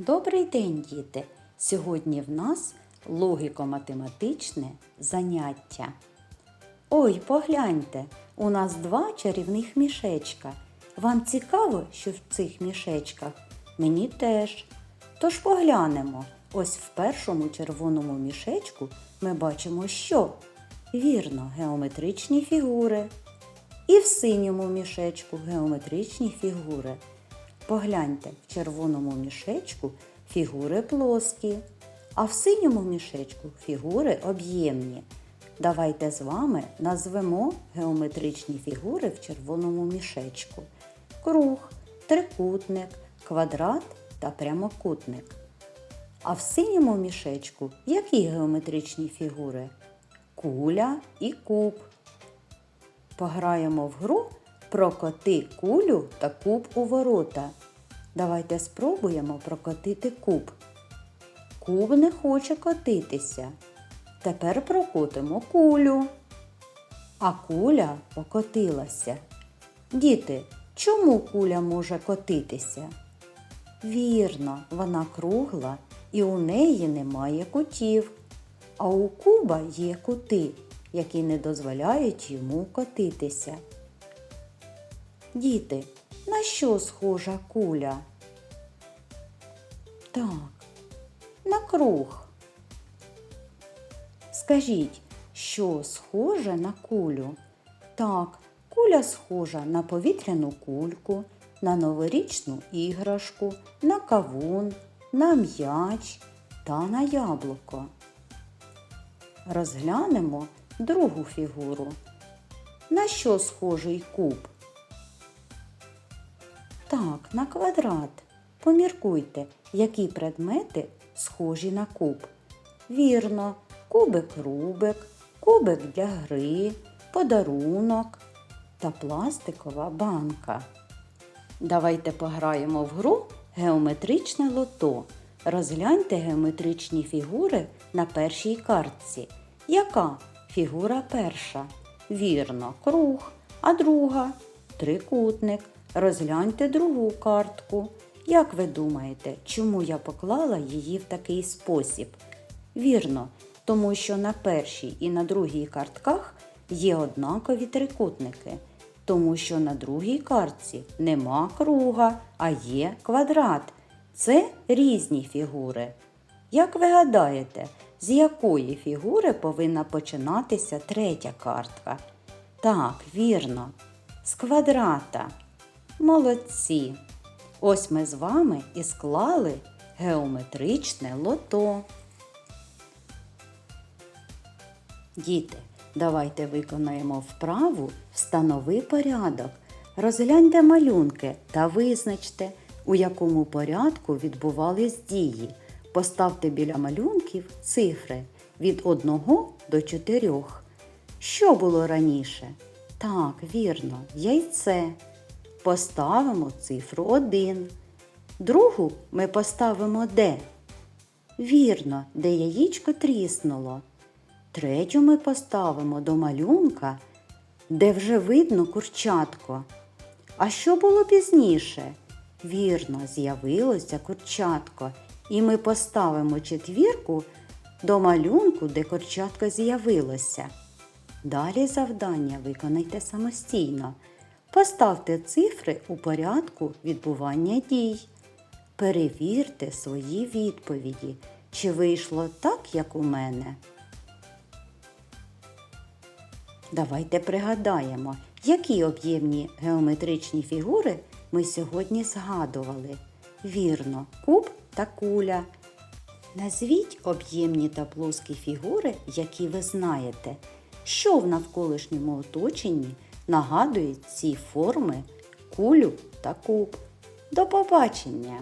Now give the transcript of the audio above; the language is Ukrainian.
Добрий день, діти! Сьогодні в нас логіко-математичне заняття. Ой, погляньте, у нас два чарівних мішечка. Вам цікаво, що в цих мішечках? Мені теж. Тож поглянемо. Ось в першому червоному мішечку ми бачимо що? Вірно, геометричні фігури. І в синьому мішечку геометричні фігури. Погляньте, в червоному мішечку фігури плоскі, а в синьому мішечку фігури об'ємні. Давайте з вами назвемо геометричні фігури в червоному мішечку: круг, трикутник, квадрат та прямокутник. А в синьому мішечку які геометричні фігури? Куля і куб. Пограємо в гру Прокоти кулю та куб у ворота. Давайте спробуємо прокотити куб. Куб не хоче котитися. Тепер прокотимо кулю. А куля покотилася. Діти, чому куля може котитися? Вірно, вона кругла і у неї немає кутів. А у куба є кути, які не дозволяють йому котитися. Діти, на що схожа куля? Так, на круг. Скажіть, що схоже на кулю? Так, куля схожа на повітряну кульку, на новорічну іграшку, на кавун, на м'яч та на яблуко. Розглянемо другу фігуру. На що схожий куб? Так, на квадрат. Поміркуйте, які предмети схожі на куб. Вірно, кубик рубик, кубик для гри, подарунок та пластикова банка. Давайте пограємо в гру Геометричне лото. Розгляньте геометричні фігури на першій картці. Яка фігура перша? Вірно, круг, а друга трикутник. Розгляньте другу картку. Як ви думаєте, чому я поклала її в такий спосіб? Вірно, тому що на першій і на другій картках є однакові трикутники, тому що на другій картці нема круга, а є квадрат. Це різні фігури. Як ви гадаєте, з якої фігури повинна починатися третя картка? Так, вірно, з квадрата. Молодці! Ось ми з вами і склали геометричне лото. Діти, давайте виконаємо вправу Встанови порядок. Розгляньте малюнки та визначте, у якому порядку відбувались дії. Поставте біля малюнків цифри від 1 до 4. Що було раніше? Так, вірно, яйце. Поставимо цифру 1. Другу ми поставимо де? Вірно, де яєчко тріснуло. Третю ми поставимо до малюнка, де вже видно курчатко. А що було пізніше? Вірно, з'явилося курчатко, і ми поставимо четвірку до малюнку, де курчатко з'явилося. Далі завдання виконайте самостійно. Поставте цифри у порядку відбування дій. Перевірте свої відповіді, чи вийшло так, як у мене. Давайте пригадаємо, які об'ємні геометричні фігури ми сьогодні згадували. Вірно, куб та куля. Назвіть об'ємні та плоскі фігури, які ви знаєте, що в навколишньому оточенні нагадують ці форми кулю та куб. До побачення!